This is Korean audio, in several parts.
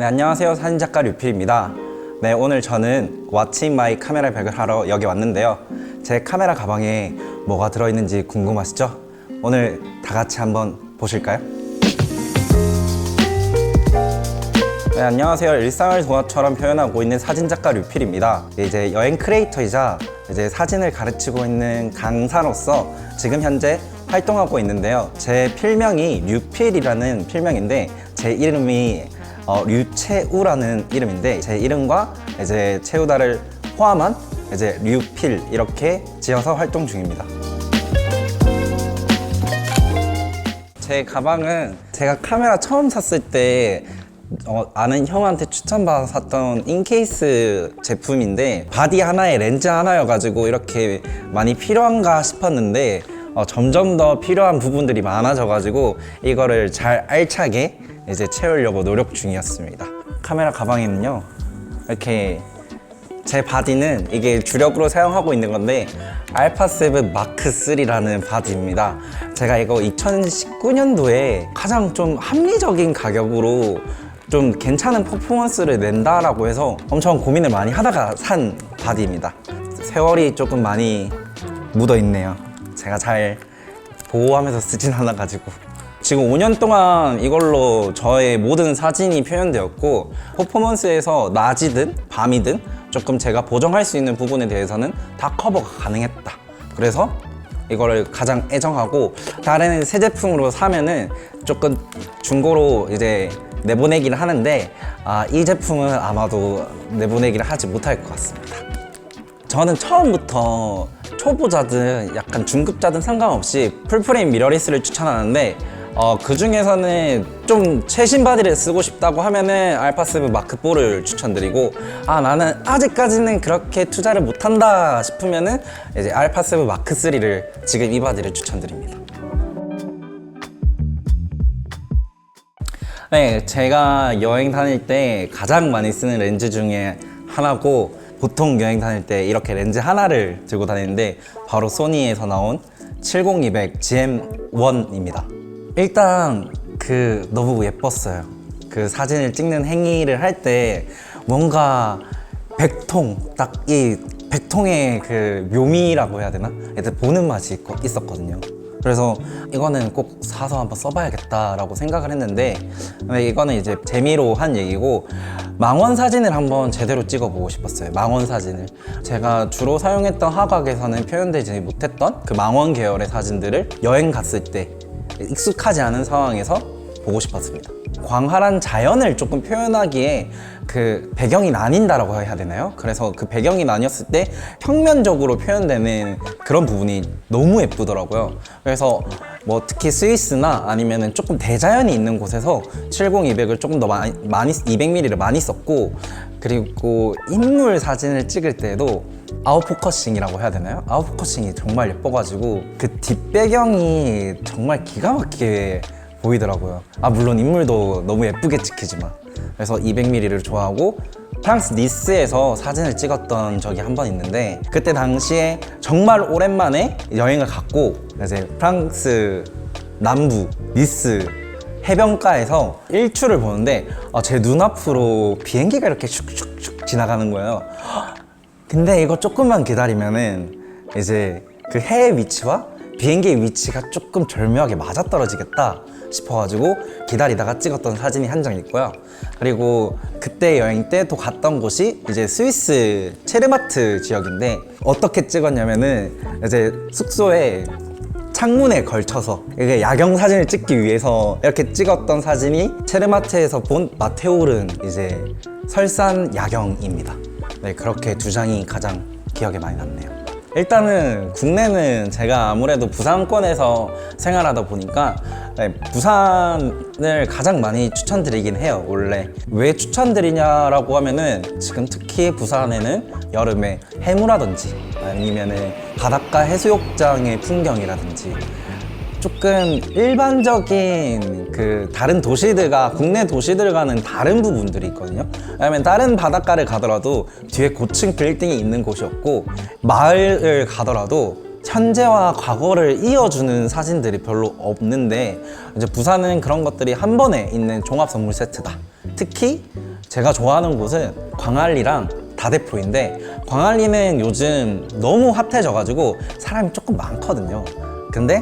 네, 안녕하세요. 사진 작가 류필입니다. 네, 오늘 저는 왓츠인 마이 카메라 백을 하러 여기 왔는데요. 제 카메라 가방에 뭐가 들어있는지 궁금하시죠? 오늘 다 같이 한번 보실까요? 네, 안녕하세요. 일상을 동화처럼 표현하고 있는 사진 작가 류필입니다. 이제 여행 크리에이터이자 이제 사진을 가르치고 있는 강사로서 지금 현재 활동하고 있는데요. 제 필명이 류필이라는 필명인데 제 이름이 어, 류채우라는 이름인데 제 이름과 이제 채우다를 포함한 이제 류필 이렇게 지어서 활동 중입니다. 제 가방은 제가 카메라 처음 샀을 때 어, 아는 형한테 추천받아 샀던 인케이스 제품인데 바디 하나에 렌즈 하나여가지고 이렇게 많이 필요한가 싶었는데 어, 점점 더 필요한 부분들이 많아져가지고 이거를 잘 알차게 이제 채우려고 노력 중이었습니다. 카메라 가방에는요 이렇게 제 바디는 이게 주력으로 사용하고 있는 건데 알파7 마크 3라는 바디입니다. 제가 이거 2019년도에 가장 좀 합리적인 가격으로 좀 괜찮은 퍼포먼스를 낸다라고 해서 엄청 고민을 많이 하다가 산 바디입니다. 세월이 조금 많이 묻어 있네요. 제가 잘 보호하면서 쓰진 않아가지고. 지금 5년 동안 이걸로 저의 모든 사진이 표현되었고 퍼포먼스에서 낮이든 밤이든 조금 제가 보정할 수 있는 부분에 대해서는 다 커버가 가능했다. 그래서 이거를 가장 애정하고 다른 새 제품으로 사면은 조금 중고로 이제 내보내기를 하는데 아, 이 제품은 아마도 내보내기를 하지 못할 것 같습니다. 저는 처음부터 초보자든 약간 중급자든 상관없이 풀프레임 미러리스를 추천하는데 어, 그 중에서는 좀 최신 바디를 쓰고 싶다고 하면은 알파7 마크 4를 추천드리고 아 나는 아직까지는 그렇게 투자를 못한다 싶으면은 이제 알파7 마크 3를 지금 이 바디를 추천드립니다. 네, 제가 여행 다닐 때 가장 많이 쓰는 렌즈 중에 하나고 보통 여행 다닐 때 이렇게 렌즈 하나를 들고 다니는데 바로 소니에서 나온 70200 GM1입니다. 일단 그 너무 예뻤어요. 그 사진을 찍는 행위를 할 때 뭔가 백통 딱 이 백통의 그 묘미라고 해야 되나? 애들 보는 맛이 있- 있었거든요. 그래서 이거는 꼭 사서 한번 써봐야겠다라고 생각을 했는데 이거는 이제 재미로 한 얘기고 망원 사진을 한번 제대로 찍어보고 싶었어요. 망원 사진을 제가 주로 사용했던 화각에서는 표현되지 못했던 그 망원 계열의 사진들을 여행 갔을 때 익숙하지 않은 상황에서 보고 싶었습니다. 광활한 자연을 조금 표현하기에 그 배경이 나뉜다라고 해야 되나요? 그래서 그 배경이 나뉘었을 때 평면적으로 표현되는 그런 부분이 너무 예쁘더라고요. 그래서 뭐 특히 스위스나 아니면은 조금 대자연이 있는 곳에서 70200을 조금 더 많이, 많이 200mm를 많이 썼고 그리고 인물 사진을 찍을 때도 아웃포커싱이라고 해야 되나요? 아웃포커싱이 정말 예뻐가지고 그 뒷배경이 정말 기가 막히게 보이더라고요. 아 물론 인물도 너무 예쁘게 찍히지만 그래서 200mm를 좋아하고 프랑스 니스에서 사진을 찍었던 적이 한 번 있는데 그때 당시에 정말 오랜만에 여행을 갔고 이제 프랑스 남부 니스 해변가에서 일출을 보는데 아, 제 눈앞으로 비행기가 이렇게 슉슉슉 지나가는 거예요. 근데 이거 조금만 기다리면은 이제 그 해의 위치와 비행기의 위치가 조금 절묘하게 맞아떨어지겠다 싶어가지고 기다리다가 찍었던 사진이 한 장 있고요. 그리고 그때 여행 때 또 갔던 곳이 이제 스위스 체르마트 지역인데 어떻게 찍었냐면은 이제 숙소에 창문에 걸쳐서 이게 야경 사진을 찍기 위해서 이렇게 찍었던 사진이 체르마트에서 본 마테오른 이제 설산 야경입니다. 네, 그렇게 두 장이 가장 기억에 많이 남네요. 일단은 국내는 제가 아무래도 부산권에서 생활하다 보니까 네, 부산을 가장 많이 추천드리긴 해요 원래. 왜 추천드리냐라고 하면은 지금 특히 부산에는 여름에 해무라든지 아니면은 바닷가 해수욕장의 풍경이라든지 조금 일반적인 그 다른 도시들과 국내 도시들과는 다른 부분들이 있거든요. 왜냐면 다른 바닷가를 가더라도 뒤에 고층 빌딩이 있는 곳이었고 마을을 가더라도 현재와 과거를 이어주는 사진들이 별로 없는데 이제 부산은 그런 것들이 한 번에 있는 종합 선물 세트다. 특히 제가 좋아하는 곳은 광안리랑 다대포인데 광안리는 요즘 너무 핫해져가지고 사람이 조금 많거든요. 근데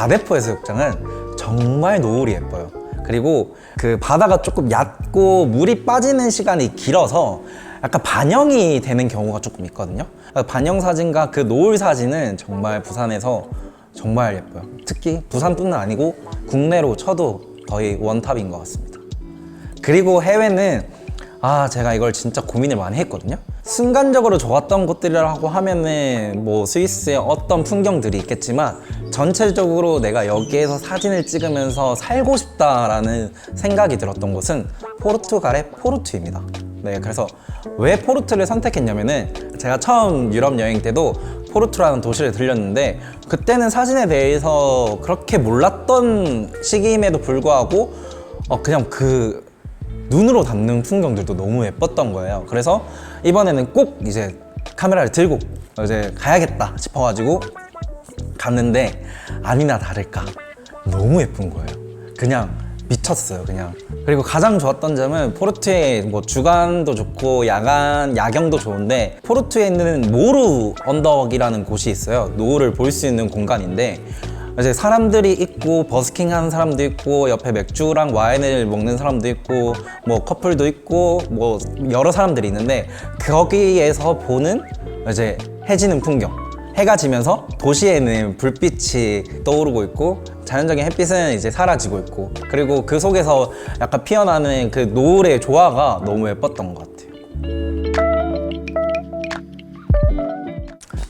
다대포 해수욕장은 정말 노을이 예뻐요. 그리고 그 바다가 조금 얕고 물이 빠지는 시간이 길어서 약간 반영이 되는 경우가 조금 있거든요. 반영 사진과 그 노을 사진은 정말 부산에서 정말 예뻐요. 특히 부산뿐만 아니고 국내로 쳐도 거의 원탑인 것 같습니다. 그리고 해외는 아 제가 이걸 진짜 고민을 많이 했거든요. 순간적으로 좋았던 곳들이라고 하면은 뭐 스위스의 어떤 풍경들이 있겠지만 전체적으로 내가 여기에서 사진을 찍으면서 살고 싶다라는 생각이 들었던 곳은 포르투갈의 포르투입니다. 네, 그래서 왜 포르투를 선택했냐면은 제가 처음 유럽 여행 때도 포르투라는 도시를 들렸는데 그때는 사진에 대해서 그렇게 몰랐던 시기임에도 불구하고 어, 그냥 그 눈으로 담는 풍경들도 너무 예뻤던 거예요. 그래서 이번에는 꼭 이제 카메라를 들고 이제 가야겠다 싶어가지고 갔는데 아니나 다를까 너무 예쁜 거예요. 그냥 미쳤어요, 그냥. 그리고 가장 좋았던 점은 포르투의 뭐 주간도 좋고 야간 야경도 좋은데 포르투에 있는 모루 언덕이라는 곳이 있어요. 노을을 볼 수 있는 공간인데 이제 사람들이 있고 버스킹 하는 사람도 있고 옆에 맥주랑 와인을 먹는 사람도 있고 뭐 커플도 있고 뭐 여러 사람들이 있는데 거기에서 보는 이제 해지는 풍경 해가 지면서 도시에는 불빛이 떠오르고 있고 자연적인 햇빛은 이제 사라지고 있고 그리고 그 속에서 약간 피어나는 그 노을의 조화가 너무 예뻤던 것 같아요.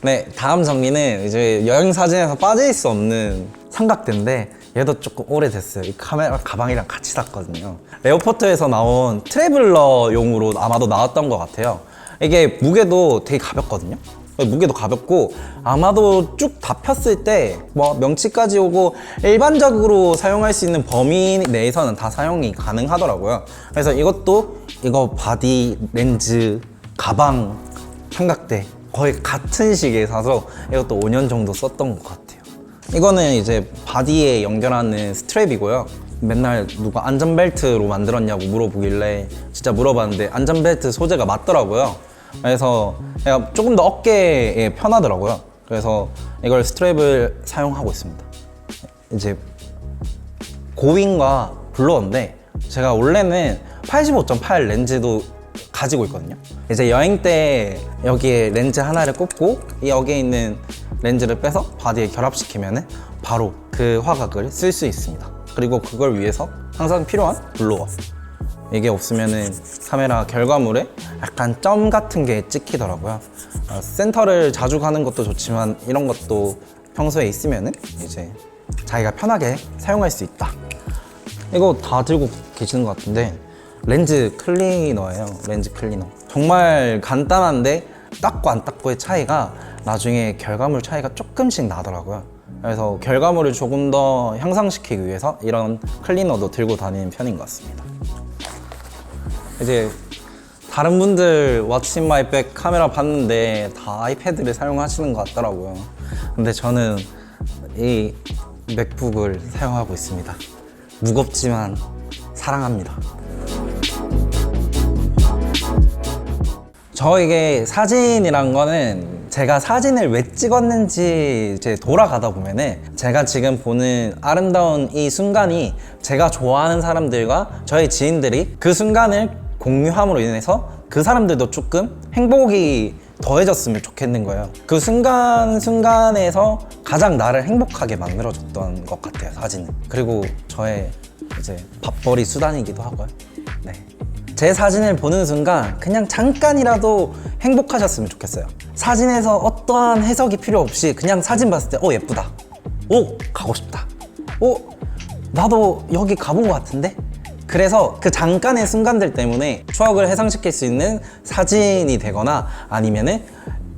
네, 다음 정리는 이제 여행 사진에서 빠질 수 없는 삼각대인데 얘도 조금 오래됐어요. 이 카메라 가방이랑 같이 샀거든요. 에어포트에서 나온 트래블러용으로 아마도 나왔던 것 같아요. 이게 무게도 되게 가볍거든요. 무게도 가볍고 아마도 쭉 다 폈을 때 뭐 명치까지 오고 일반적으로 사용할 수 있는 범위 내에서는 다 사용이 가능하더라고요. 그래서 이것도 이거 바디 렌즈 가방 삼각대 거의 같은 시기에 사서 이것도 5년 정도 썼던 것 같아요. 이거는 이제 바디에 연결하는 스트랩이고요. 맨날 누가 안전벨트로 만들었냐고 물어보길래 진짜 물어봤는데 안전벨트 소재가 맞더라고요. 그래서 조금 더 어깨에 편하더라고요. 그래서 이걸 스트랩을 사용하고 있습니다. 이제 고윙과 블로어인데 제가 원래는 85.8 렌즈도 가지고 있거든요. 이제 여행 때 여기에 렌즈 하나를 꽂고 여기에 있는 렌즈를 빼서 바디에 결합시키면 바로 그 화각을 쓸 수 있습니다. 그리고 그걸 위해서 항상 필요한 블로어. 이게 없으면은 카메라 결과물에 약간 점 같은 게 찍히더라고요. 어, 센터를 자주 가는 것도 좋지만 이런 것도 평소에 있으면은 이제 자기가 편하게 사용할 수 있다. 이거 다 들고 계시는 것 같은데 렌즈 클리너예요. 렌즈 클리너. 정말 간단한데 닦고 안 닦고의 차이가 나중에 결과물 차이가 조금씩 나더라고요. 그래서 결과물을 조금 더 향상시키기 위해서 이런 클리너도 들고 다니는 편인 것 같습니다. 이제 다른 분들 왓츠 인 마이 백 카메라 봤는데 다 아이패드를 사용하시는 것 같더라고요. 근데 저는 이 맥북을 사용하고 있습니다. 무겁지만 사랑합니다. 저에게 사진이란 거는 제가 사진을 왜 찍었는지 이제 돌아가다 보면은 제가 지금 보는 아름다운 이 순간이 제가 좋아하는 사람들과 저의 지인들이 그 순간을 공유함으로 인해서 그 사람들도 조금 행복이 더해졌으면 좋겠는 거예요. 그 순간 순간에서 가장 나를 행복하게 만들어줬던 것 같아요 사진은. 그리고 저의 이제 밥벌이 수단이기도 하고요. 네. 제 사진을 보는 순간 그냥 잠깐이라도 행복하셨으면 좋겠어요. 사진에서 어떠한 해석이 필요 없이 그냥 사진 봤을 때, 어, 예쁘다. 오, 가고 싶다. 오, 나도 여기 가본 것 같은데? 그래서 그 잠깐의 순간들 때문에 추억을 해상시킬 수 있는 사진이 되거나 아니면은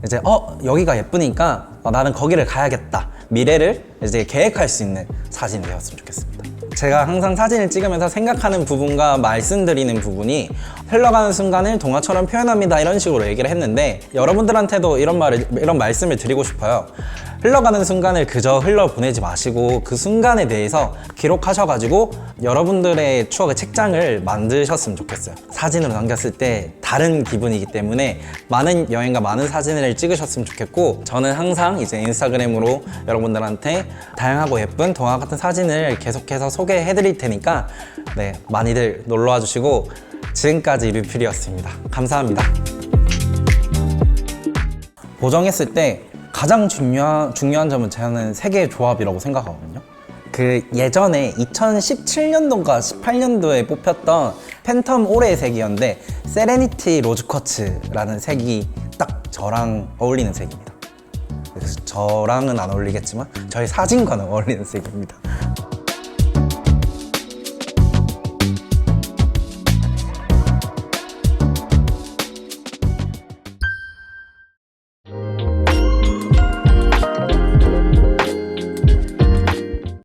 이제 어 여기가 예쁘니까 어, 나는 거기를 가야겠다 미래를 이제 계획할 수 있는 사진이 되었으면 좋겠습니다. 제가 항상 사진을 찍으면서 생각하는 부분과 말씀드리는 부분이 흘러가는 순간을 동화처럼 표현합니다 이런 식으로 얘기를 했는데 여러분들한테도 이런 말을 이런 말씀을 드리고 싶어요. 흘러가는 순간을 그저 흘러 보내지 마시고 그 순간에 대해서 기록하셔가지고 여러분들의 추억의 책장을 만드셨으면 좋겠어요. 사진으로 남겼을 때 다른 기분이기 때문에 많은 여행과 많은 사진을 찍으셨으면 좋겠고 저는 항상 이제 인스타그램으로 여러분들한테 다양하고 예쁜 동화 같은 사진을 계속해서 소개해 드릴 테니까 네 많이들 놀러와 주시고 지금까지 류필이었습니다. 감사합니다. 보정했을 때 가장 중요한, 중요한 점은 저는 세 개의 조합이라고 생각하거든요. 그 예전에 2017년도인가 18년도에 뽑혔던 팬텀 올해의 색이었는데 세레니티 로즈 쿼츠라는 색이 딱 저랑 어울리는 색입니다. 저랑은 안 어울리겠지만 저희 사진과는 어울리는 색입니다.